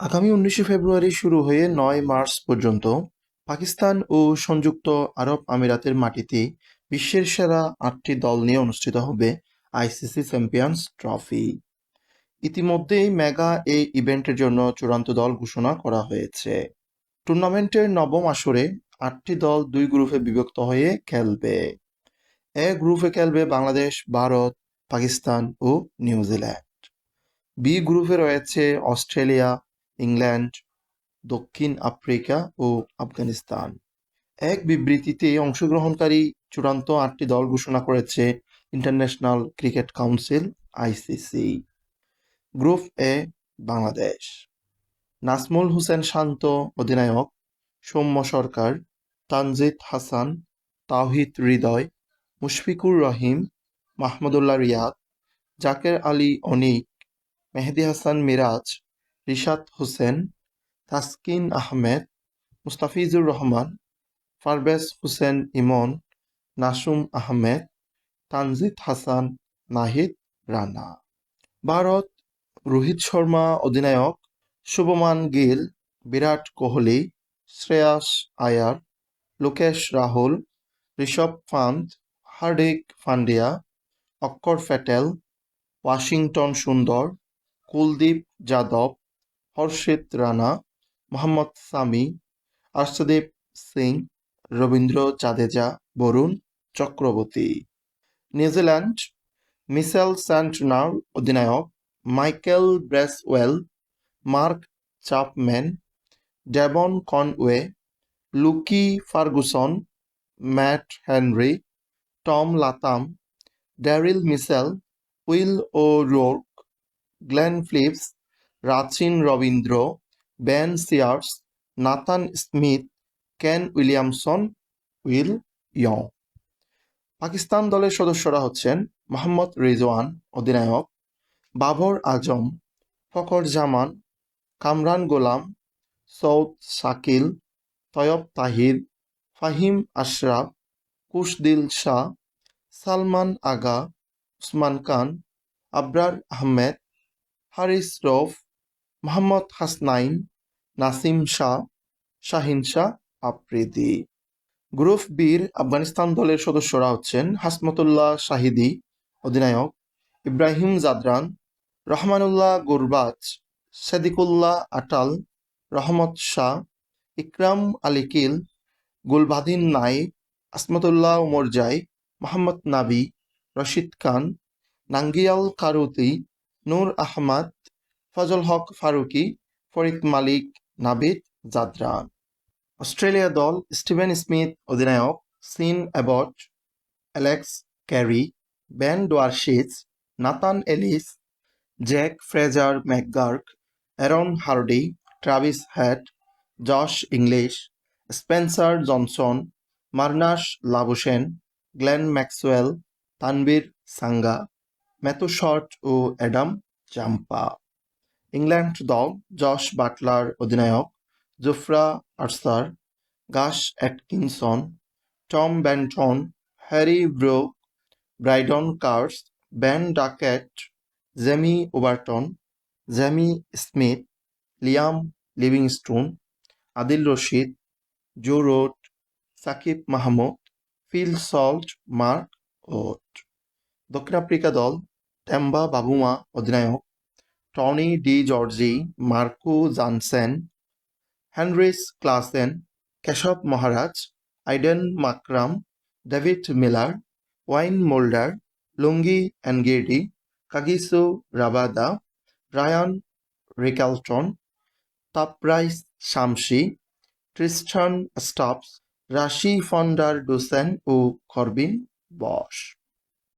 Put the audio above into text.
আগামী উনিশে ফেব্রুয়ারি শুরু হয়ে নয় মার্চ পর্যন্ত পাকিস্তান ও সংযুক্ত আরব আমিরাতের মাটিতে বিশ্বের সেরা আটটি দল নিয়ে অনুষ্ঠিত হবে আইসিসি চ্যাম্পিয়ন্স ট্রফি। ইতিমধ্যেই মেগা এই ইভেন্টের জন্য চূড়ান্ত দল ঘোষণা করা হয়েছে। টুর্নামেন্টের নবম আসরে আটটি দল দুই গ্রুপে বিভক্ত হয়ে খেলবে। এ গ্রুপে খেলবে বাংলাদেশ, ভারত, পাকিস্তান ও নিউজিল্যান্ড। বি গ্রুপে রয়েছে অস্ট্রেলিয়া ইংল্যান্ড, দক্ষিণ আফ্রিকা ও আফগানিস্তান। এক বিবৃতিতে অংশগ্রহণকারী চূড়ান্ত আটটি দল ঘোষণা করেছে international cricket council ICC group A, Bangladesh. Najmul Hossain Shanto অধিনায়ক, সৌম্য সরকার, তানজিদ হাসান, তাওহিদ হৃদয়, মুশফিকুর রহিম, মাহমুদুল্লাহ রিয়াদ, জাকের আলী অনিক, মেহেদি হাসান মিরাজ রিশাদ হোসেন, তাসকিন আহমেদ, মুস্তাফিজুর রহমান পারভেজ হোসেন ইমন, নাসুম আহমেদ, তানজিদ হাসান, নাহিদ রানা। ভারত, রোহিত শর্মা অধিনায়ক, Shubman Gill, Virat Kohli, Shreyas Iyer, Lokesh Rahul, Rishabh Pant, Hardik Pandya Axar Patel, Washington Sundar, Kuldeep Yadav Harshit Rana, Mohammed Shami, Arshdeep Singh, Ravindra Jadeja Varun Chakravarthy. New Zealand Mitchell Santner অধিনায়ক Michael Bracewell, Mark Chapman Devon Conway, Lockie Ferguson, Matt Henry, Tom Latham, Daryl Mitchell Will O'Rourke, Glenn Phillips Rachin Ravindra, Ben Sears, Nathan Smith, Kane Williamson, Will Young. Pakistan দলের সদস্যরা হচ্ছেন মোহাম্মদ রিজওয়ান, অধিনায়ক, Babar Azam, Fakhar Zaman, Kamran Ghulam, Saud Shakeel, Tayyab Tahir, Faheem Ashraf Khushdil Shah, Salman Agha, Usman Khan, Abrar Ahmed, Haris Rauf Mohammad Hasnain, Naseem Shah, Shaheen Shah Afridi. Group B Afghanistan দলের সদস্যরা হচ্ছেন হাসমতুল্লাহ শাহিদি, অধিনায়ক ইব্রাহিম জাদরান, রহমানুল্লাহ গুরবাজ, সেদিকুল্লাহ আটাল রহমত শাহ, ইকরাম আলিকিল গুলবাদিন নাইক আসমতুল্লাহ উমরজাই মোহাম্মদ নাবি, রশিদ খান, নাঙ্গিয়াল কারুতি, নূর আহমদ ফজল হক Farooqi, Farid Malik, Naveed Zadran Australia দল স্টিভেন স্মিথ, অধিনায়ক, Sean Abbott, Alex Carey Ben Dwarshuis Nathan Ellis, Jake Fraser McGurk Aaron Hardie, Travis Head, Josh Inglis, Spencer Johnson Marnus Labuschagne Glenn Maxwell Tanveer Sangha, Matthew Short ও Adam Zampa. England দল Josh Buttler অধিনায়ক, Jofra Archer Gus Atkinson, Tom Banton, Harry Brook, Brydon Carse, Ben Duckett Jamie Overton Jamie Smith, Liam Livingstone, Adil Rashid, Joe Root Saqib Mahmood, Phil Salt, Mark Wood. দক্ষিণ Africa দল, Temba Bavuma অধিনায়ক Tony de Zorzi Marco Jansen Heinrich Klaasen Keshav Maharaj Aiden Markram David Miller Wiaan Mulder Lungi Ngidi Kagiso Rabada Ryan Rickelton Tabraiz Shamsi Tristan Stubbs Rassie van der Dussen ও Corbyn বস